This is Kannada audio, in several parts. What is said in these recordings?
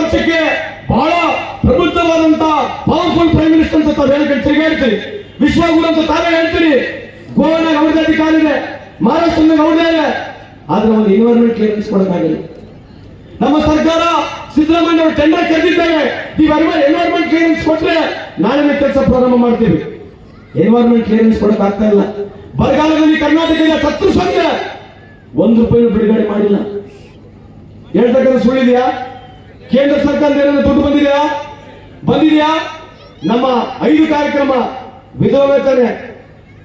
ಪ್ರಪಂಚಕ್ಕೆ ಬಹಳ ಪ್ರಬುದ್ಧವಾದಂತ ಪವರ್ಫುಲ್ ಪ್ರೈಮ್ ಮಿನಿಸ್ಟರ್ ಅಂತ ತಾವು ಹೇಳ್ಕೊಂಡು ವಿಶ್ವ ವಿಶ್ವಗುರು ಅಂತ ತಾವೇ ಹೇಳ್ತೀರಿ ಗೋವಾನಾಗ ಅವ್ರದೇ ಅಧಿಕಾರ ಇದೆ ಮಹಾರಾಷ್ಟ್ರದಾಗ ಅವ್ರದೇ ಇದೆ. ಆದ್ರೆ ಒಂದು ಎನ್ವೈರನ್ಮೆಂಟ್ ಕ್ಲಿಯರೆನ್ಸ್ ಕೊಡಕ್ಕಾಗಿಲ್ಲ. ನಮ್ಮ ಸರ್ಕಾರ ಸಿದ್ದರಾಮಯ್ಯ ಅವರು ಟೆಂಡರ್ ಕರೆದಿದ್ದೇವೆ ನೀವು ಎನ್ವೈರನ್ಮೆಂಟ್ ಕ್ಲಿಯರೆನ್ಸ್ ಕೊಟ್ರೆ ನಾಳೆ ಕೆಲಸ ಪ್ರಾರಂಭ ಮಾಡ್ತೀವಿ. ಎನ್ವೈರನ್ಮೆಂಟ್ ಕ್ಲಿಯರೆನ್ಸ್ ಕೊಡಕ್ ಆಗ್ತಾ ಇಲ್ಲ. ಬರಗಾಲದಲ್ಲಿ ಕರ್ನಾಟಕದಿಂದ ಸತ್ತು ಸಂಖ್ಯೆ ಒಂದು ರೂಪಾಯಿ ಬಿಡುಗಡೆ ಮಾಡಿಲ್ಲ. ಹೇಳ್ತಕ್ಕಂಥ ಸುಳ್ಳಿದೆಯಾ ಕೇಂದ್ರ ಸರ್ಕಾರದ ದುಡ್ಡು ಬಂದಿದೆಯಾ? ಬಂದಿದೆಯಾ? ನಮ್ಮ ಐದು ಕಾರ್ಯಕ್ರಮ ವಿಧವಾ ವೇತನೆ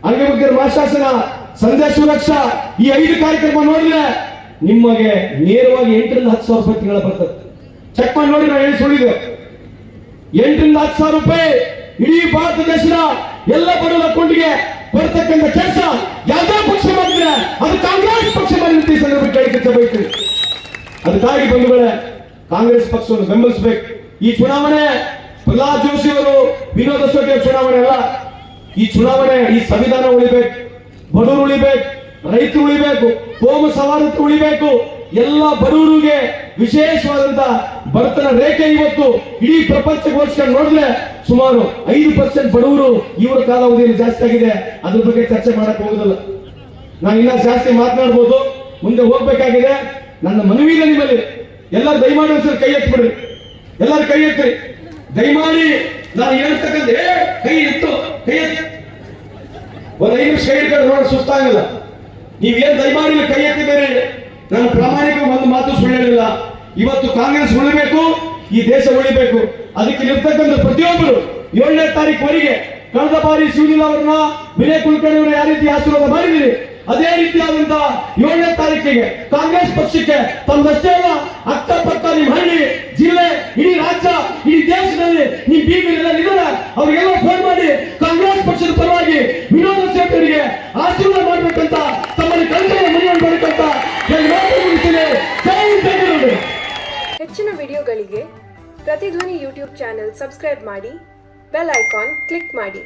ಅಂಗವಿಕಲರ ಮಾಶಾಸನ ಸಂಧ್ಯಾ ಸುರಕ್ಷಾ ಈ ಐದು ಕಾರ್ಯಕ್ರಮ ನೋಡಿದ್ರೆ ನಿಮಗೆ ನೇರವಾಗಿ ಎಂಟರಿಂದ ಹತ್ತು ಸಾವಿರ ರೂಪಾಯಿ ತಿಂಗಳ ಬರ್ತದೆ. ಚೆಕ್ ಮಾಡಿ ನೋಡಿ ನಾನು ಹೇಳಿ ಸುಳ್ಳಿದೆ. ಎಂಟರಿಂದ ಹತ್ತು ಸಾವಿರ ರೂಪಾಯಿ ಇಡೀ ಭಾರತ ದೇಶದ ಎಲ್ಲ ಬಡವರ ಅಕೌಂಟ್ಗೆ ಬರ್ತಕ್ಕಂಥ ಕೆಲಸ ಯಾವುದೇ ಪಕ್ಷ ಮಾಡಿದ್ರೆ ಅದು ಕಾಂಗ್ರೆಸ್ ಪಕ್ಷ ಮಾಡಿ ಸಂದರ್ಭ ಕೇಳಿಕೆ ಅದಕ್ಕಾಗಿ ಬಂಧುಗಳೇ ಕಾಂಗ್ರೆಸ್ ಪಕ್ಷವನ್ನು ಬೆಂಬಲಿಸಬೇಕು. ಈ ಚುನಾವಣೆ ಪ್ರಹ್ಲಾದ್ ಜೋಶಿ ಅವರು ವಿನೋದ ಸೋಟಿಯ ಚುನಾವಣೆ ಅಲ್ಲ. ಈ ಚುನಾವಣೆ ಈ ಸಂವಿಧಾನ ಉಳಿಬೇಕು, ಬಡವರು ಉಳಿಬೇಕು, ರೈತರು ಉಳಿಬೇಕು, ಕೋಮ ಸವಾರತೆ ಉಳಿಬೇಕು. ಎಲ್ಲ ಬಡವರಿಗೆ ವಿಶೇಷವಾದಂತ ಬಡತನ ರೇಖೆ ಇವತ್ತು ಇಡೀ ಪ್ರಪಂಚಗೋಸ್ಕರ ನೋಡಿದ್ರೆ ಸುಮಾರು ಐದು ಪರ್ಸೆಂಟ್ ಬಡವರು ಇವರ ಕಾಲಾವಧಿಯಲ್ಲಿ ಜಾಸ್ತಿ ಆಗಿದೆ. ಅದ್ರ ಬಗ್ಗೆ ಚರ್ಚೆ ಮಾಡಕ್ ಹೋಗುದಿಲ್ಲ. ನಾನು ಇನ್ನ ಜಾಸ್ತಿ ಮಾತನಾಡ್ಬೋದು. ಮುಂದೆ ಹೋಗ್ಬೇಕಾಗಿದೆ. ನನ್ನ ಮನವಿ ನಿಮ್ಮಲ್ಲಿ. ಎಲ್ಲರೂ ದಯಮಾಡಿ ಒಂದ್ಸಲ ಕೈ ಎತ್ಬಿಡ್ರಿ ಎಲ್ಲರೂ ಕೈ ಎತ್ತಿ. ದಯಮಾಡಿ ನಾನು ಹೇಳ್ತಕ್ಕಂಥ ಏ, ಕೈ ಎತ್ತು ಕೈ ಎತ್ತು. ಒಂದು ಐದು ನಿಮಿಷ ಕೈ ಇಟ್ಕೊಂಡು ನೋಡಿ ಸುಸ್ತಾಗಲ್ಲ. ನೀವೇನ್ ದಯಮಾಡಿ ಕೈ ಎತ್ತಿ ಬೇರೆ ನಾನು ಪ್ರಾಮಾಣಿಕ ಒಂದು ಮಾತು ಸುಳ್ಳು ಹೇಳಿಲ್ಲ ಇವತ್ತು ಕಾಂಗ್ರೆಸ್ ಉಳಿಬೇಕು ಈ ದೇಶ ಉಳಿಬೇಕು. ಅದಕ್ಕೆ ಇರ್ತಕ್ಕಂಥ ಪ್ರತಿಯೊಬ್ಬರು ಏಳನೇ ತಾರೀಕುವರೆಗೆ ಕಳೆದ ಬಾರಿ ಶಿವಲಿಲ್ಲ ಅವರನ್ನ ವಿನಯ್ ಕುಲಕರ್ಣಿ ಅವರು ಯಾವ ರೀತಿ ಆಶೀರ್ವಾದ ಮಾಡಿದಿರಿ ಅದೇ ರೀತಿಯಾದಂತ ಏಳನೇ ತಾರೀಕಿಗೆ ಕಾಂಗ್ರೆಸ್ ಪಕ್ಷಕ್ಕೆ ತಮ್ಮಷ್ಟೇ ಅಲ್ಲ, ಅಕ್ಕಪಕ್ಕ ನಿಮ್ಮ ಹಳ್ಳಿ, ಜಿಲ್ಲೆ, ಇಡೀ ರಾಜ್ಯ, ಇಡೀ ದೇಶದಲ್ಲಿ ನಿಮ್ ಬೀಗರೆಲ್ಲ ಇದ್ದಾರೆ. ಅವ್ರಿಗೆಲ್ಲ ಫೋನ್ ಮಾಡಿ ಕಾಂಗ್ರೆಸ್ ಪಕ್ಷದ ಪರವಾಗಿ ವಿನೋದ ಸೇಠರಿಗೆ ಆಶೀರ್ವಾದ ಮಾಡ್ಬೇಕಂತ ತಮ್ಮಲ್ಲಿ ಕಲ್ಪನೆ ಮುಂದೆ ಮಾಡಬೇಕಂತ ಹೆಚ್ಚಿನ ವಿಡಿಯೋಗಳಿಗೆ ಪ್ರತಿಧ್ವನಿ ಯೂಟ್ಯೂಬ್ ಚಾನೆಲ್ ಸಬ್ಸ್ಕ್ರೈಬ್ ಮಾಡಿ, ಬೆಲ್ ಐಕಾನ್ ಕ್ಲಿಕ್ ಮಾಡಿ.